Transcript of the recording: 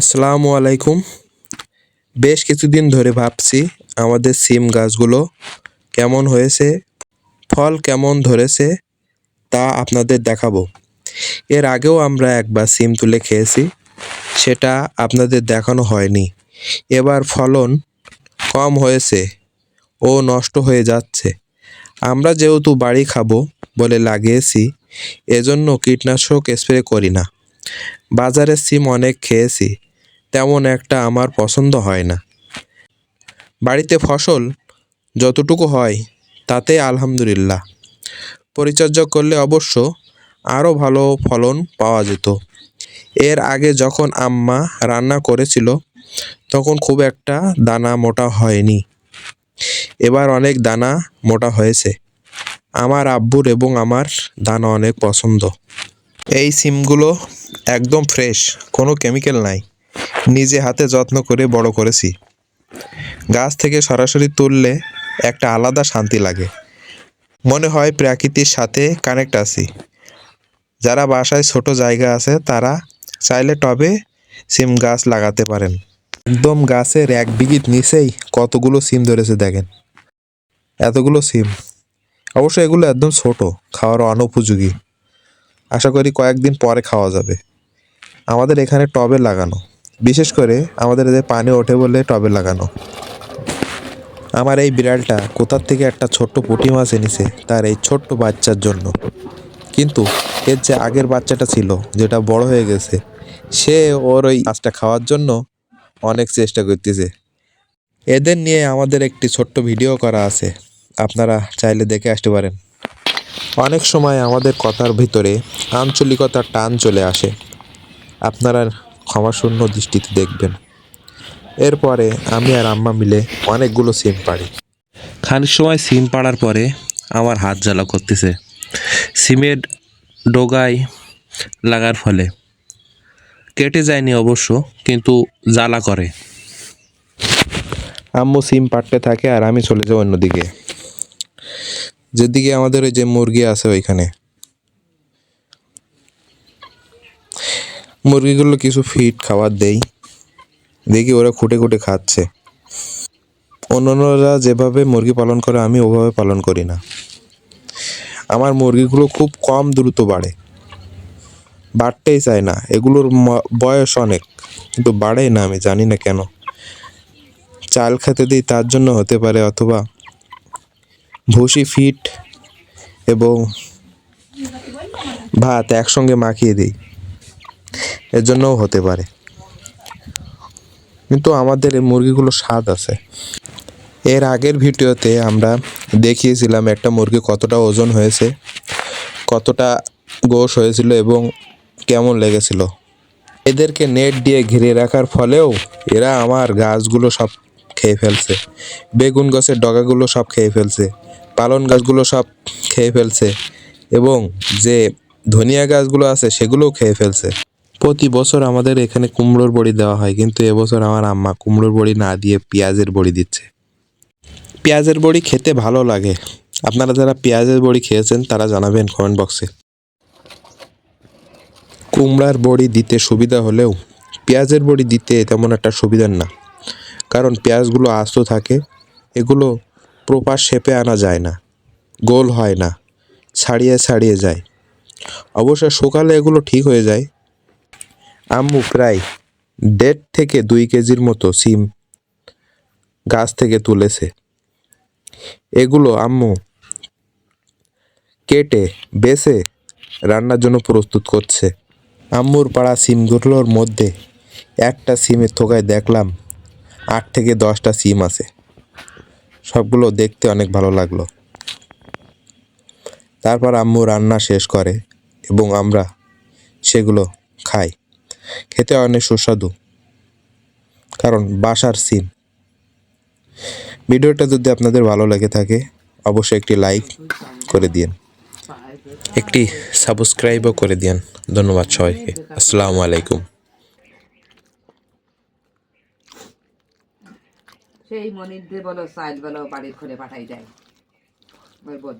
আসসালামু আলাইকুম। বেশ কিছুদিন ধরে ভাবছি আমাদের সিম গাছগুলো কেমন হয়েছে, ফল কেমন ধরেছে তা আপনাদের দেখাবো। এর আগেও আমরা একবার সিম তুলে খেয়েছি, সেটা আপনাদের দেখানো হয়নি। এবার ফলন কম হয়েছে ও নষ্ট হয়ে যাচ্ছে। আমরা যেহেতু বাড়ি খাব বলে লাগিয়েছি, এজন্য কীটনাশক স্প্রে করি না। বাজারের সিম অনেক খেয়েছি, তেমন একটা আমার পছন্দ হয় না। বাড়িতে ফসল যতটুকু হয়, তাতে আলহামদুলিল্লাহ। পরিচর্যা করলে অবশ্য আরও ভালো ফলন পাওয়া যেত। এর আগে যখন আম্মা রান্না করেছিল, তখন খুব একটা দানা মোটা হয়নি। এবার অনেক দানা মোটা হয়েছে। আমার আব্বুর এবং আমার দানা অনেক পছন্দ। এই সিমগুলো একদম ফ্রেশ, কোনো কেমিক্যাল নাই। নিজে হাতে যত্ন করে বড় করেছি। গাছ থেকে সরাসরি তুললে একটা আলাদা শান্তি লাগে। মনে হয় প্রকৃতির সাথে কানেক্ট আছি। যারা বাসায় ছোট জায়গা আছে, তারা চাইলে টবে সিম গাছ লাগাতে পারেন। একদম গাছের এক বিঘিত নিচেই কতগুলো সিম ধরেছে দেখেন। এতগুলো সিম। অবশ্য এগুলো একদম ছোট, খাওয়ার অনুপযোগী। আশা করি কয়েকদিন পরে খাওয়া যাবে। আমাদের এখানে টবে লাগানো। বিশেষ করে আমাদের এদের পানি ওঠে বলে টবে লাগানো। আমার এই বিড়ালটা কোথার থেকে একটা ছোট্ট পুঁটি মাছ এনেছে তার এই ছোট্ট বাচ্চার জন্য। কিন্তু এর যে আগের বাচ্চাটা ছিল, যেটা বড় হয়ে গেছে, সে ওর ওই মাছটা খাওয়ার জন্য অনেক চেষ্টা করতেছে। এদের নিয়ে আমাদের একটি ছোট্ট ভিডিও করা আছে। আপনারা চাইলে দেখে আসতে পারেন। অনেক সময় আমাদের কথার ভিতরে আঞ্চলিকতার টান চলে আসে। আপনারা ক্ষমাশূন্য দৃষ্টিতে দেখবেন। এরপরে আমি আর আম্মা মিলে অনেকগুলো সিম পাড়ি। খানিক সময় সিম পাড়ার পরে আমার হাত জ্বালা করতেছে। সিমের ডোগায় লাগার ফলে। কেটে যায়নি অবশ্য কিন্তু জ্বালা করে। আম্মু সিম পাড়তে থাকে আর আমি চলে যাই অন্যদিকে। যেদিকে আমাদের ওই যে মুরগি আছে ওইখানে। মুরগিগুলো কিছু ফিট খাবার দেই। দেখি ওরা খুঁটে খুঁটে খাচ্ছে। অন্যান্যরা যেভাবে মুরগি পালন করে, আমি ওভাবে পালন করি না। আমার মুরগিগুলো খুব কম দ্রুত বাড়ে। বাড়তেই চায় না। এগুলোর বয়স অনেক, কিন্তু বাড়ে না, আমি জানি না কেন। চাল খেতে দিই, তার জন্য হতে পারে অথবা ভুসি, ফিট এবং ভাত একসঙ্গে মাখিয়ে দিই। এর জন্যও হতে পারে। কিন্তু আমাদের এই মুরগিগুলো স্বাদ আছে। এর আগের ভিডিওতে আমরা দেখিয়েছিলাম একটা মুরগি কতটা ওজন হয়েছে, কতটা গোশ হয়েছিল এবং কেমন লেগেছিল। এদেরকে নেট দিয়ে ঘিরে রাখার ফলেও এরা আমার গাছগুলো সব খেয়ে ফেলছে। বেগুন গাছের ডগাগুলো সব খেয়ে ফেলছে। পালন গাছগুলো সব খেয়ে ফেলছে। এবং যে ধনিয়া গাছগুলো আছে, সেগুলোও খেয়ে ফেলছে। প্রতি বছর আমাদের এখানে কুমড়োর বড়ি দেওয়া হয়, কিন্তু এবছর আমার আম্মা কুমড়োর বড়ি না দিয়ে পেঁয়াজের বড়ি দিচ্ছে। পেঁয়াজের বড়ি খেতে ভালো লাগে। আপনারা যারা পেঁয়াজের বড়ি খেয়েছেন, তারা জানাবেন কমেন্ট বক্সে কুমড়ার বড়ি দিতে সুবিধা হলেও, পেঁয়াজের বড়ি দিতে তেমন একটা সুবিধার না। কারণ পেঁয়াজগুলো আস্ত থাকে, এগুলো প্রপার শেপে আনা যায় না, গোল হয় না, ছাড়িয়ে ছাড়িয়ে যায়। অবশ্য সকালে এগুলো ঠিক হয়ে যায়। আম্মু প্রায় দেড় থেকে দুই কেজির মতো সিম গাছ থেকে তুলেছে। এগুলো আম্মু কেটে, বেছে, রান্নার জন্য প্রস্তুত করছে। আম্মুর পাড়া সিমগুলোর মধ্যে একটা সিমের থোকায় দেখলাম আট থেকে দশটা সিম আছে। সবগুলো দেখতে অনেক ভালো লাগল। তারপর আম্মু রান্না শেষ করে এবং আমরা সেগুলো খাই। খেতে অনেক সুস্বাদু, কারণ বাসার সিম। ভিডিওটা যদি আপনাদের ভালো লেগে থাকে, অবশ্যই একটি লাইক করে দিন একটি সাবস্ক্রাইবও করে দিন ধন্যবাদ সবাইকে। আসসালামু আলাইকুম। সেই মনির দিয়ে বলো চাইল বলো বাড়ির ঘরে পাঠাই যায় ওই বোর